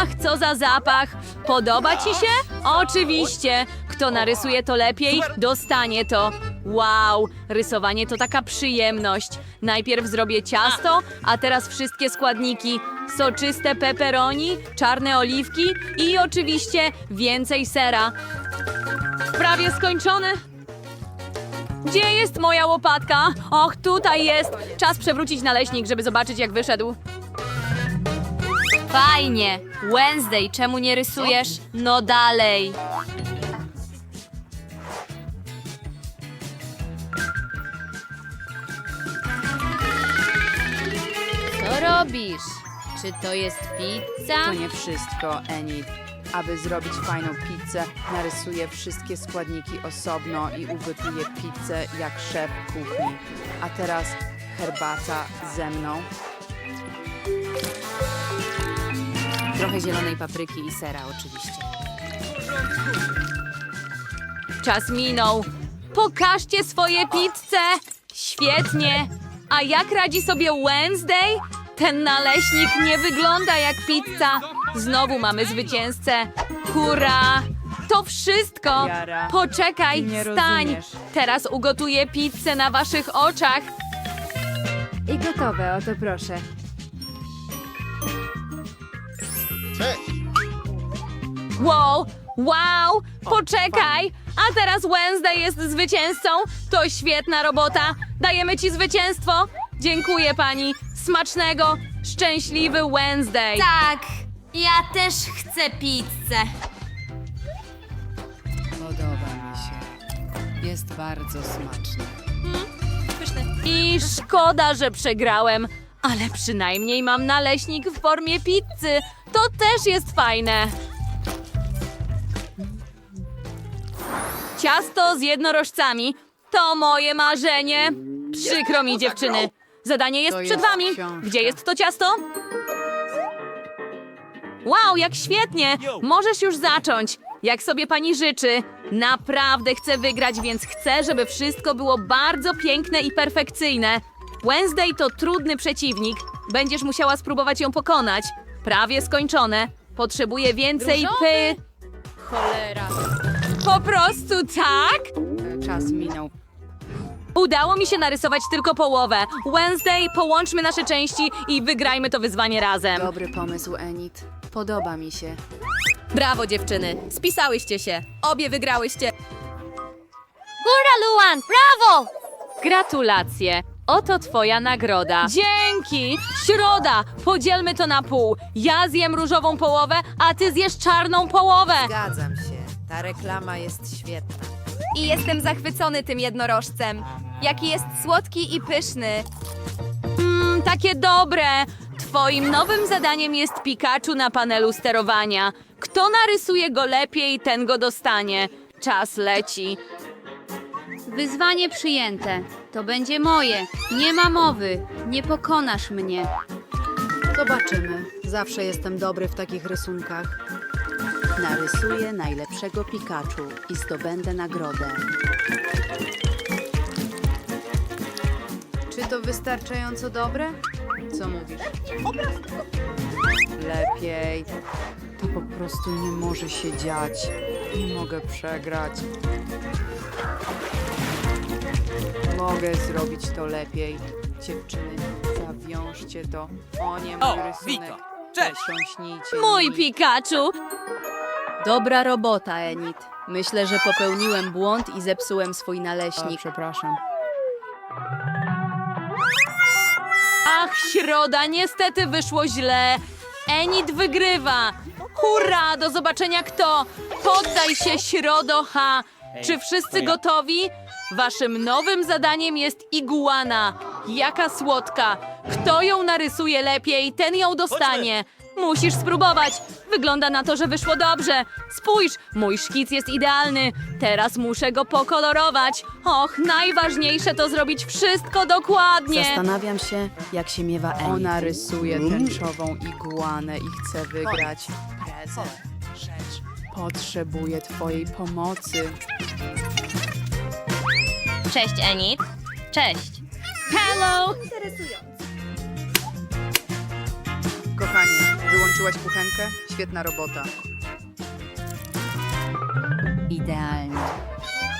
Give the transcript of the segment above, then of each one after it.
Ach, co za zapach! Podoba ci się? Oczywiście! Kto narysuje to lepiej, dostanie to. Wow, rysowanie to taka przyjemność. Najpierw zrobię ciasto, a teraz wszystkie składniki. Soczyste pepperoni, czarne oliwki i oczywiście więcej sera. Prawie skończony. Gdzie jest moja łopatka? Och, tutaj jest. Czas przewrócić naleśnik, żeby zobaczyć, jak wyszedł. Fajnie. Wednesday, czemu nie rysujesz? No dalej. Co robisz? Czy to jest pizza? To nie wszystko, Enid. Aby zrobić fajną pizzę, narysuję wszystkie składniki osobno i ugotuję pizzę jak szef kuchni. A teraz herbata ze mną. Trochę zielonej papryki i sera oczywiście. Czas minął. Pokażcie swoje pizze. Świetnie. A jak radzi sobie Wednesday? Ten naleśnik nie wygląda jak pizza. Znowu mamy zwycięzcę. Hurra! To wszystko. Poczekaj, stań. Teraz ugotuję pizzę na waszych oczach. I gotowe, oto proszę. Wow, wow, poczekaj! A teraz Wednesday jest zwycięzcą. To świetna robota. Dajemy ci zwycięstwo. Dziękuję pani. Smacznego, szczęśliwy Wednesday. Tak, ja też chcę pizzę. Podoba mi się. Jest bardzo smaczny. I szkoda, że przegrałem. Ale przynajmniej mam naleśnik w formie pizzy. To też jest fajne. Ciasto z jednorożcami. To moje marzenie. Przykro mi, dziewczyny. Zadanie jest To przed jest wami. książka. Gdzie jest to ciasto? Wow, jak świetnie! Możesz już zacząć. Jak sobie pani życzy. Naprawdę chcę wygrać, więc chcę, żeby wszystko było bardzo piękne i perfekcyjne. Wednesday to trudny przeciwnik. Będziesz musiała spróbować ją pokonać. Prawie skończone. Potrzebuję więcej py. Cholera. Po prostu tak? Czas minął. Udało mi się narysować tylko połowę. Wednesday, połączmy nasze części i wygrajmy to wyzwanie razem. Dobry pomysł, Enid. Podoba mi się. Brawo, dziewczyny. Spisałyście się. Obie wygrałyście. Góra, Luan, brawo! Gratulacje. Oto twoja nagroda. Dzięki! Środa! Podzielmy to na pół. Ja zjem różową połowę, a ty zjesz czarną połowę. Zgadzam się. Ta reklama jest świetna. I jestem zachwycony tym jednorożcem. Jaki jest słodki i pyszny. Mmm, takie dobre. Twoim nowym zadaniem jest Pikachu na panelu sterowania. Kto narysuje go lepiej, ten go dostanie. Czas leci. Wyzwanie przyjęte. To będzie moje. Nie ma mowy. Nie pokonasz mnie. Zobaczymy. Zawsze jestem dobry w takich rysunkach. Narysuję najlepszego Pikachu i zdobędę nagrodę. Czy to wystarczająco dobre? Co mówisz? Lepiej. To po prostu nie może się dziać. Nie mogę przegrać. Mogę zrobić to lepiej. Dziewczyny, zawiążcie to. O nie, mój O, rysunek. Wito, cześć. Posiąśnijcie Mój mi. Pikachu! Dobra robota, Enid. Myślę, że popełniłem błąd i zepsułem swój O, naleśnik. przepraszam. Ach, środa, niestety wyszło źle. Enid wygrywa. Hurra, do zobaczenia kto. Poddaj się, środo, ha. Czy wszyscy gotowi? Waszym nowym zadaniem jest iguana. Jaka słodka. Kto ją narysuje lepiej, ten ją dostanie. Musisz spróbować. Wygląda na to, że wyszło dobrze. Spójrz, mój szkic jest idealny. Teraz muszę go pokolorować. Och, najważniejsze to zrobić wszystko dokładnie. Zastanawiam się, jak się miewa Enid. Ona rysuje tęczową iguanę i chce wygrać prezent. Rzecz. Potrzebuję twojej pomocy. Cześć, Enid. Cześć. Hello! Kochanie, wyłączyłam Skończyłaś kuchenkę? Świetna robota. Idealnie.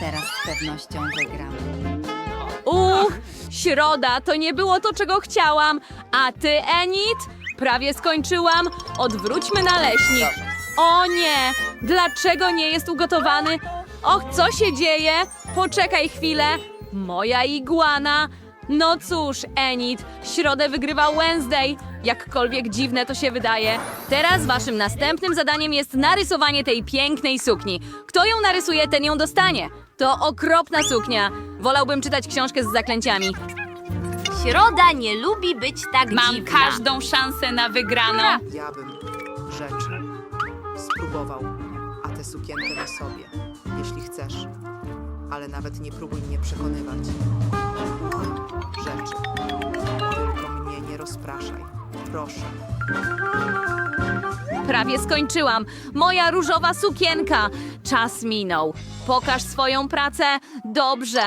Teraz z pewnością wygram. Uch, środa, to nie było to, czego chciałam. A ty, Enid? Prawie skończyłam. Odwróćmy naleśnik. O nie, dlaczego nie jest ugotowany? Och, co się dzieje? Poczekaj chwilę. Moja iguana. No cóż, Enid, środę wygrywa Wednesday. Jakkolwiek dziwne to się wydaje. Teraz waszym następnym zadaniem jest narysowanie tej pięknej sukni. Kto ją narysuje, ten ją dostanie. To okropna suknia. Wolałbym czytać książkę z zaklęciami. Środa nie lubi być tak Mam dziwna. każdą szansę na wygraną. Ja bym rzeczy spróbował, a tę sukienkę na sobie, jeśli chcesz. Ale nawet nie próbuj mnie przekonywać. Rzeczy. Tylko mnie nie rozpraszaj. Proszę. Prawie skończyłam. Moja różowa sukienka. Czas minął. Pokaż swoją pracę. Dobrze.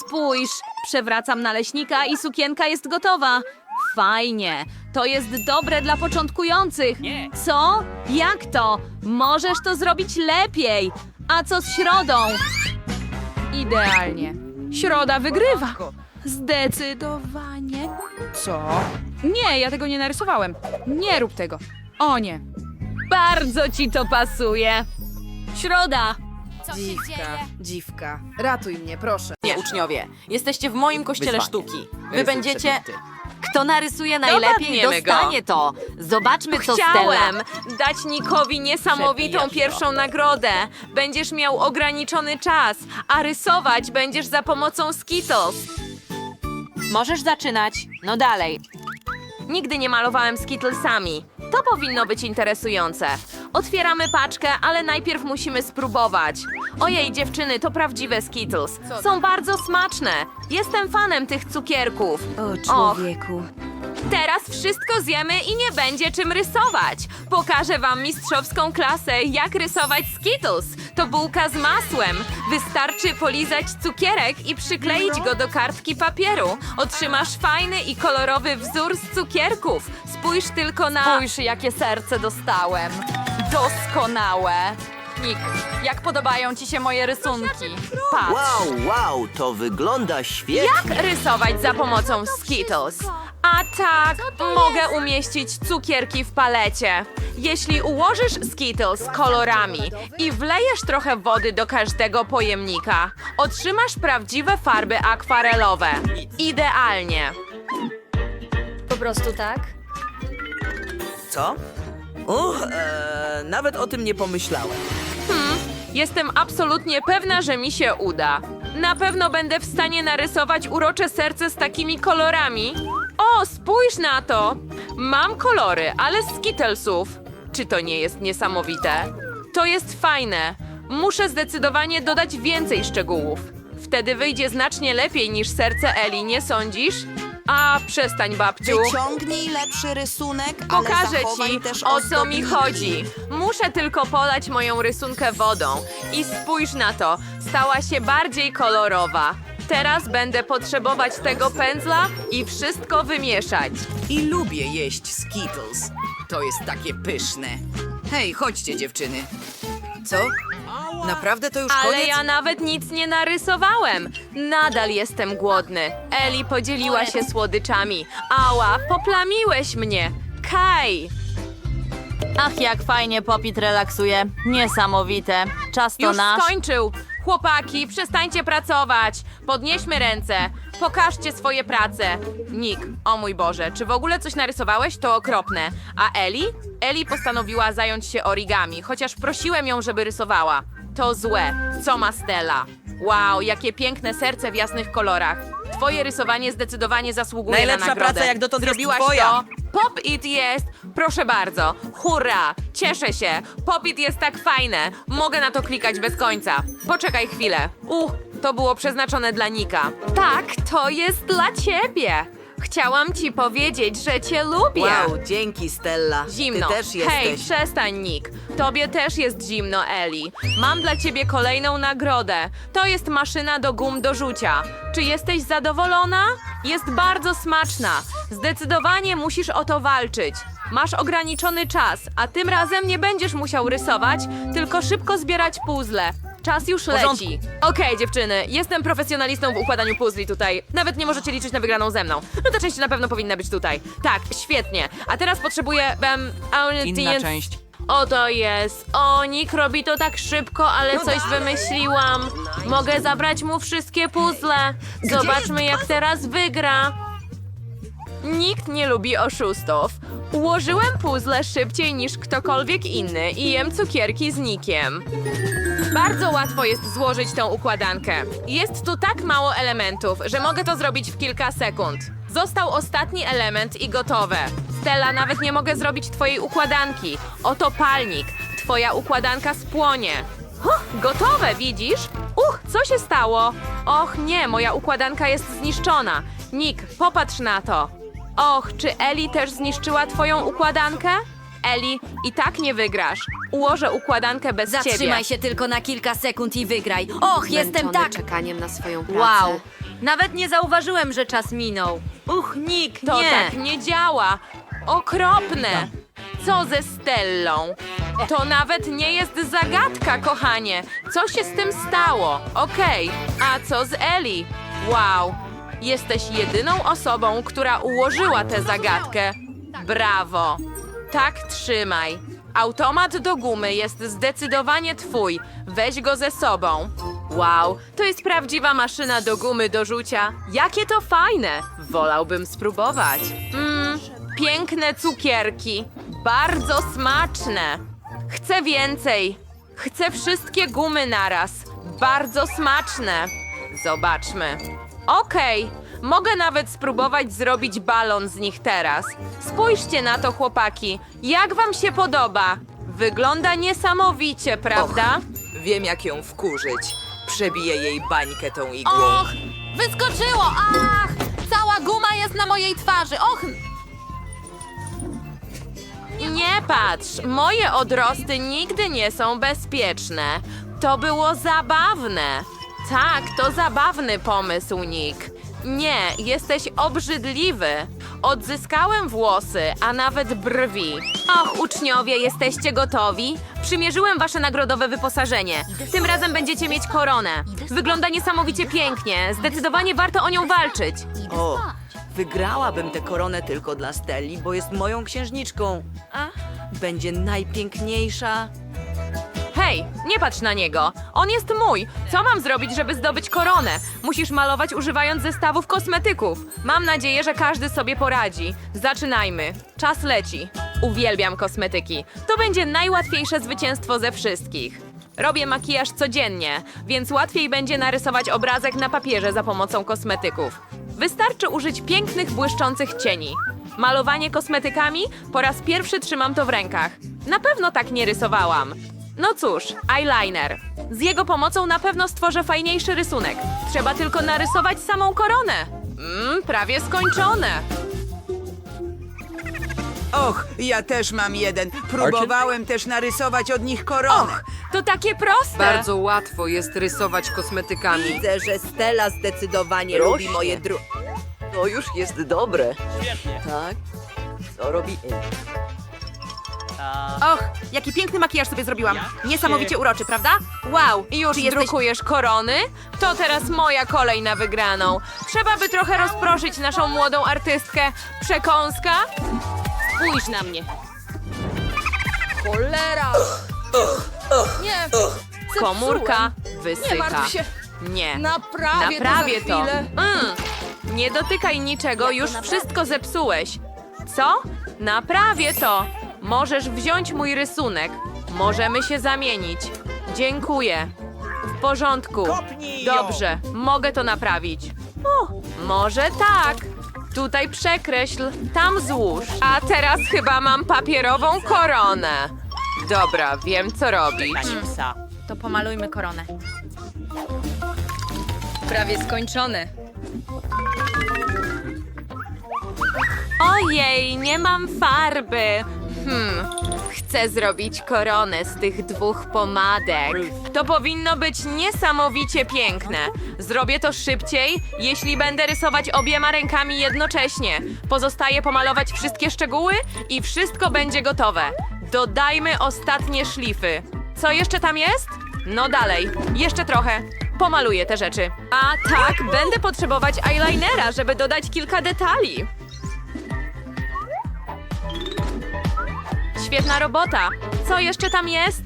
Spójrz. Przewracam naleśnika i sukienka jest gotowa. Fajnie. To jest dobre dla początkujących. Co? Jak to? Możesz to zrobić lepiej. A co z środą? Idealnie. Środa wygrywa. Zdecydowanie. Co? Nie, ja tego nie narysowałem. Nie rób tego. O nie. Bardzo ci to pasuje. Środa. Dziwka, dziwka. Ratuj mnie, proszę. Nie, uczniowie, jesteście w moim kościele Wyzwanie. sztuki. Wy będziecie... przebity. Kto narysuje najlepiej, Dopadniemy go. dostanie to. Zobaczmy, co Chciałem Stella... dać Nikowi niesamowitą Przebijasz pierwszą nagrodę. Będziesz miał ograniczony czas, a rysować będziesz za pomocą Skittles. Możesz zaczynać. No dalej. Nigdy nie malowałem Skittlesami. To powinno być interesujące. Otwieramy paczkę, ale najpierw musimy spróbować. Ojej, dziewczyny, to prawdziwe Skittles. Są bardzo smaczne. Jestem fanem tych cukierków. O człowieku. Teraz wszystko zjemy i nie będzie czym rysować. Pokażę wam mistrzowską klasę, jak rysować Skittles. To bułka z masłem. Wystarczy polizać cukierek i przykleić go do kartki papieru. Otrzymasz fajny i kolorowy wzór z cukierków. Spójrz tylko na... Spójrz, jakie serce dostałem. Doskonałe. Nick, jak podobają ci się moje rysunki? Patrz. Wow, wow, to wygląda świetnie. Jak rysować za pomocą Skittles? A tak, mogę umieścić cukierki w palecie. Jeśli ułożysz Skittles kolorami i wlejesz trochę wody do każdego pojemnika, otrzymasz prawdziwe farby akwarelowe. Idealnie. Po prostu tak? Co? Uch, e, nawet o tym nie pomyślałem. Jestem absolutnie pewna, że mi się uda. Na pewno będę w stanie narysować urocze serce z takimi kolorami. O, spójrz na to! Mam kolory, ale z Skittlesów. Czy to nie jest niesamowite? To jest fajne. Muszę zdecydowanie dodać więcej szczegółów. Wtedy wyjdzie znacznie lepiej niż serce Eli, nie sądzisz? A, przestań, babciu. Wyciągnij lepszy rysunek, ale Pokażę zachowaj ci, też o co ozdobniki. mi chodzi. Muszę tylko polać moją rysunkę wodą. I spójrz na to, stała się bardziej kolorowa. Teraz będę potrzebować tego pędzla i wszystko wymieszać. I lubię jeść Skittles. To jest takie pyszne. Hej, chodźcie dziewczyny. Co? Naprawdę to już Ale koniec? ja nawet nic nie narysowałem. Nadal jestem głodny. Eli podzieliła się słodyczami. Ała, poplamiłeś mnie. Kaj! Ach, jak fajnie Popit relaksuje. Niesamowite. Czas to Już nasz. skończył! Chłopaki, przestańcie pracować! Podnieśmy ręce! Pokażcie swoje prace! Nick, o mój Boże, czy w ogóle coś narysowałeś? To okropne. A Eli? Eli postanowiła zająć się origami, chociaż prosiłem ją, żeby rysowała. To złe. Co ma Stella? Wow, jakie piękne serce w jasnych kolorach. Twoje rysowanie zdecydowanie zasługuje Najlepsza na nagrodę. praca jak dotąd jest Zrobiłaś twoja. to. Pop It jest! Proszę bardzo. Hurra! Cieszę się. Pop It jest tak fajne. Mogę na to klikać bez końca. Poczekaj chwilę. Uch, to było przeznaczone dla Nika. Tak, to jest dla ciebie. Chciałam ci powiedzieć, że cię lubię. Wow, dzięki Stella. Zimno. Ty też Hej, jesteś. przestań, Nick. Tobie też jest zimno, Eli. Mam dla ciebie kolejną nagrodę. To jest maszyna do gum do rzucia. Czy jesteś zadowolona? Jest bardzo smaczna. Zdecydowanie musisz o to walczyć. Masz ograniczony czas, a tym razem nie będziesz musiał rysować, tylko szybko zbierać puzzle. Czas już porządku. leci. Okej, dziewczyny, jestem profesjonalistą w układaniu puzli tutaj. Nawet nie możecie liczyć na wygraną ze mną. No ta część na pewno powinna być tutaj. Tak, świetnie. A teraz potrzebuję... Um, Inna część. Oto jest. Onik robi to tak szybko, ale coś wymyśliłam. Mogę zabrać mu wszystkie puzzle. Zobaczmy, jak teraz wygra. Nikt nie lubi oszustów. Ułożyłem puzzle szybciej niż ktokolwiek inny i jem cukierki z nikiem. Bardzo łatwo jest złożyć tą układankę. Jest tu tak mało elementów, że mogę to zrobić w kilka sekund. Został ostatni element i gotowe. Stella, nawet nie mogę zrobić twojej układanki. Oto palnik. Twoja układanka spłonie. Huh, gotowe, widzisz? Uch, co się stało? Och nie, moja układanka jest zniszczona. Nick, popatrz na to. Och, czy Eli też zniszczyła twoją układankę? Eli, i tak nie wygrasz. Ułożę układankę bez ciebie. Zatrzymaj się tylko na kilka sekund i wygraj. Och, jestem Zmęczony tak... czekaniem na swoją pracę. Wow. Nawet nie zauważyłem, że czas minął. Uch, Nick, To nie. tak nie działa. Okropne. Co ze Stellą? To nawet nie jest zagadka, kochanie. Co się z tym stało? Okej, a co z Eli? Wow, jesteś jedyną osobą, która ułożyła tę zagadkę. Brawo. Tak trzymaj. Automat do gumy jest zdecydowanie twój. Weź go ze sobą. Wow, to jest prawdziwa maszyna do gumy do rzucia. Jakie to fajne! Wolałbym spróbować. Mmm, piękne cukierki. Bardzo smaczne. Chcę więcej. Chcę wszystkie gumy naraz. Bardzo smaczne. Zobaczmy. Okej, mogę nawet spróbować zrobić balon z nich teraz. Spójrzcie na to, chłopaki. Jak wam się podoba? Wygląda niesamowicie, prawda? Wiem, jak ją wkurzyć. Przebiję jej bańkę tą igłą. Och, wyskoczyło! Ach, cała guma jest na mojej twarzy. Och! Nie patrz, moje odrosty nigdy nie są bezpieczne. To było zabawne. Tak, to zabawny pomysł, Nick. Nie, jesteś obrzydliwy. Odzyskałem włosy, a nawet brwi. Och, uczniowie, jesteście gotowi? Przymierzyłem wasze nagrodowe wyposażenie. Tym razem będziecie mieć koronę. Wygląda niesamowicie pięknie. Zdecydowanie warto o nią walczyć. O, wygrałabym tę koronę tylko dla Stelli, bo jest moją księżniczką. Będzie najpiękniejsza. Hej, nie patrz na niego. On jest mój. Co mam zrobić, żeby zdobyć koronę? Musisz malować używając zestawów kosmetyków. Mam nadzieję, że każdy sobie poradzi. Zaczynajmy. Czas leci. Uwielbiam kosmetyki. To będzie najłatwiejsze zwycięstwo ze wszystkich. Robię makijaż codziennie, więc łatwiej będzie narysować obrazek na papierze za pomocą kosmetyków. Wystarczy użyć pięknych, błyszczących cieni. Malowanie kosmetykami? Po raz pierwszy trzymam to w rękach. Na pewno tak nie rysowałam. No cóż, eyeliner. Z jego pomocą na pewno stworzę fajniejszy rysunek. Trzeba tylko narysować samą koronę. Mmm, prawie skończone. Och, ja też mam jeden. Próbowałem też narysować od nich koronę. Och, to takie proste. Bardzo łatwo jest rysować kosmetykami. Widzę, że Stella zdecydowanie Rośnie. lubi moje dru... To już jest dobre. Tak? Co robi? Och, jaki piękny makijaż sobie zrobiłam. Niesamowicie uroczy, prawda? Wow, już Czy jesteś- drukujesz korony? To teraz moja kolej na wygraną. Trzeba by trochę rozproszyć naszą młodą artystkę. Przekąska? Spójrz na mnie. Cholera! Nie, Komórka wysycha. Nie martw się. Nie. Naprawię, Naprawię to to. za chwilę. Mm. Nie dotykaj niczego, już wszystko zepsułeś. Co? Naprawię to. Możesz wziąć mój rysunek. Możemy się zamienić. Dziękuję. W porządku. Dobrze, mogę to naprawić. O, może tak. Tutaj przekreśl, tam złóż. A teraz chyba mam papierową koronę. Dobra, wiem co robić. To pomalujmy koronę. Prawie skończony. Ojej, nie mam farby. Hmm, chcę zrobić koronę z tych dwóch pomadek. To powinno być niesamowicie piękne. Zrobię to szybciej, jeśli będę rysować obiema rękami jednocześnie. Pozostaje pomalować wszystkie szczegóły i wszystko będzie gotowe. Dodajmy ostatnie szlify. Co jeszcze tam jest? No dalej, jeszcze trochę. Pomaluję te rzeczy. A tak, będę potrzebować eyelinera, żeby dodać kilka detali. Świetna robota. Co jeszcze tam jest?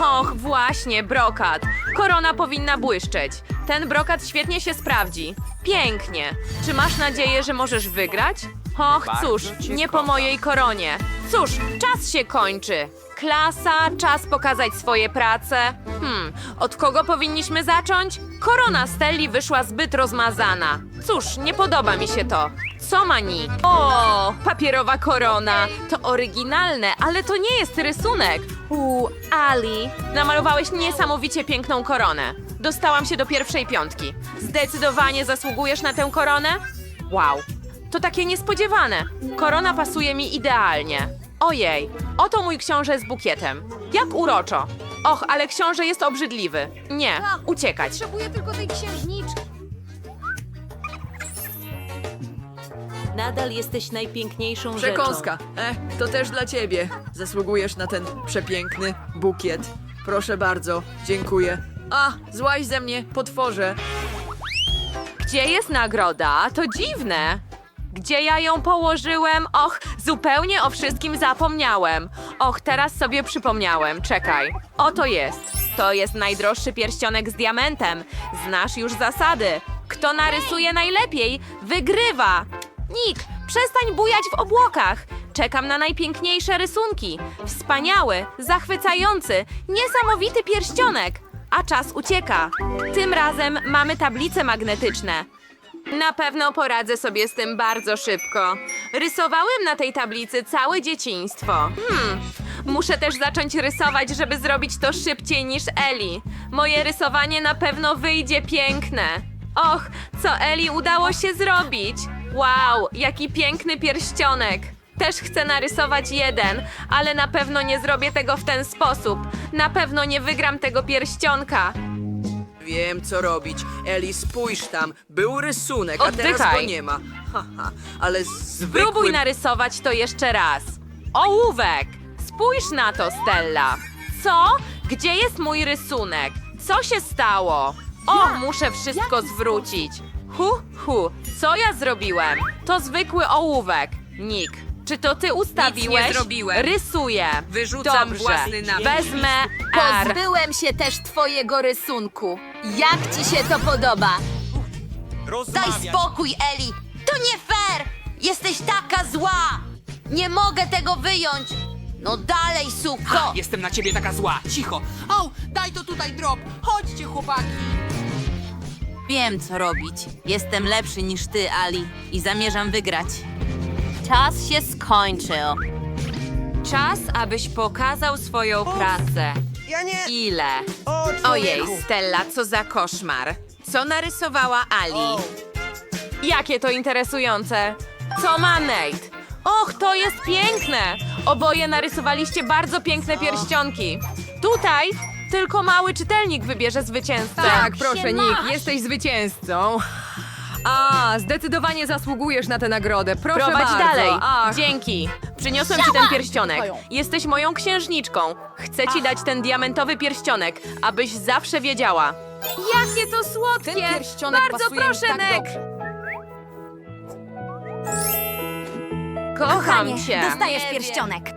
Och, właśnie, brokat. Korona powinna błyszczeć. Ten brokat świetnie się sprawdzi. Pięknie. Czy masz nadzieję, że możesz wygrać? Och, cóż, nie po mojej koronie. Cóż, czas się kończy. Klasa, czas pokazać swoje prace. Hmm, od kogo powinniśmy zacząć? Korona Stelli wyszła zbyt rozmazana. Cóż, nie podoba mi się to. Co ma Nick? O, papierowa korona. To oryginalne, ale to nie jest rysunek. U, Ali, namalowałeś niesamowicie piękną koronę. Dostałam się do pierwszej piątki. Zdecydowanie zasługujesz na tę koronę? Wow, to takie niespodziewane. Korona pasuje mi idealnie. Ojej, oto mój książę z bukietem. Jak uroczo. Och, ale książę jest obrzydliwy. Nie, uciekać. Potrzebuję tylko tej księżniczki. Nadal jesteś najpiękniejszą Przekąska. E, to też dla ciebie. Zasługujesz na ten przepiękny bukiet. Proszę bardzo, dziękuję. A, złaź ze mnie, potworze. Gdzie jest nagroda? To dziwne. Gdzie ja ją położyłem? Och, zupełnie o wszystkim zapomniałem. Och, teraz sobie przypomniałem. Czekaj. Oto jest. To jest najdroższy pierścionek z diamentem. Znasz już zasady. Kto narysuje najlepiej, wygrywa. Nick, przestań bujać w obłokach. Czekam na najpiękniejsze rysunki. Wspaniały, zachwycający, niesamowity pierścionek. A czas ucieka. Tym razem mamy tablice magnetyczne. Na pewno poradzę sobie z tym bardzo szybko. Rysowałem na tej tablicy całe dzieciństwo. Hmm. Muszę też zacząć rysować, żeby zrobić to szybciej niż Eli. Moje rysowanie na pewno wyjdzie piękne. Och, co Eli udało się zrobić? Wow, jaki piękny pierścionek. Też chcę narysować jeden, ale na pewno nie zrobię tego w ten sposób. Na pewno nie wygram tego pierścionka. Wiem, co robić. Eli, spójrz tam. Był rysunek, a teraz Oddychaj. go nie ma. Haha, ale zwykły... Spróbuj narysować to jeszcze raz. Ołówek! Spójrz na to, Stella. Co? Gdzie jest mój rysunek? Co się stało? O, muszę wszystko zwrócić. Hu, hu, co ja zrobiłem? To zwykły ołówek. Nick, czy to ty ustawiłeś? Nic nie zrobiłem. Rysuję. Wyrzucam Dobrze. własny napis. Wezmę R. Pozbyłem się też twojego rysunku. Jak ci się to podoba? Daj spokój, Eli! To nie fair! Jesteś taka zła! Nie mogę tego wyjąć! No dalej, suko! Jestem na ciebie taka zła. Cicho. Au, daj to tutaj drop. Chodźcie, chłopaki. Wiem, co robić. Jestem lepszy niż ty, Ali, i zamierzam wygrać. Czas się skończył. Czas, abyś pokazał swoją pracę. Ja nie... Ile? Ojej, Stella, co za koszmar. Co narysowała Ali? Jakie to interesujące. Co ma Nate? Och, to jest piękne! Oboje narysowaliście bardzo piękne pierścionki. Tutaj tylko mały czytelnik wybierze zwycięzcę. Tak, proszę, Nick, jesteś zwycięzcą. A, zdecydowanie zasługujesz na tę nagrodę. Proszę Prowadź bardzo. dalej. Ach. Dzięki. Przyniosłem ci ten pierścionek. Jesteś moją księżniczką. Chcę ci dać ten diamentowy pierścionek, abyś zawsze wiedziała. Jakie to słodkie! Ten pierścionek Bardzo pasuje mi proszę, tak Nek. dobrze. Kocham cię. Dostajesz pierścionek.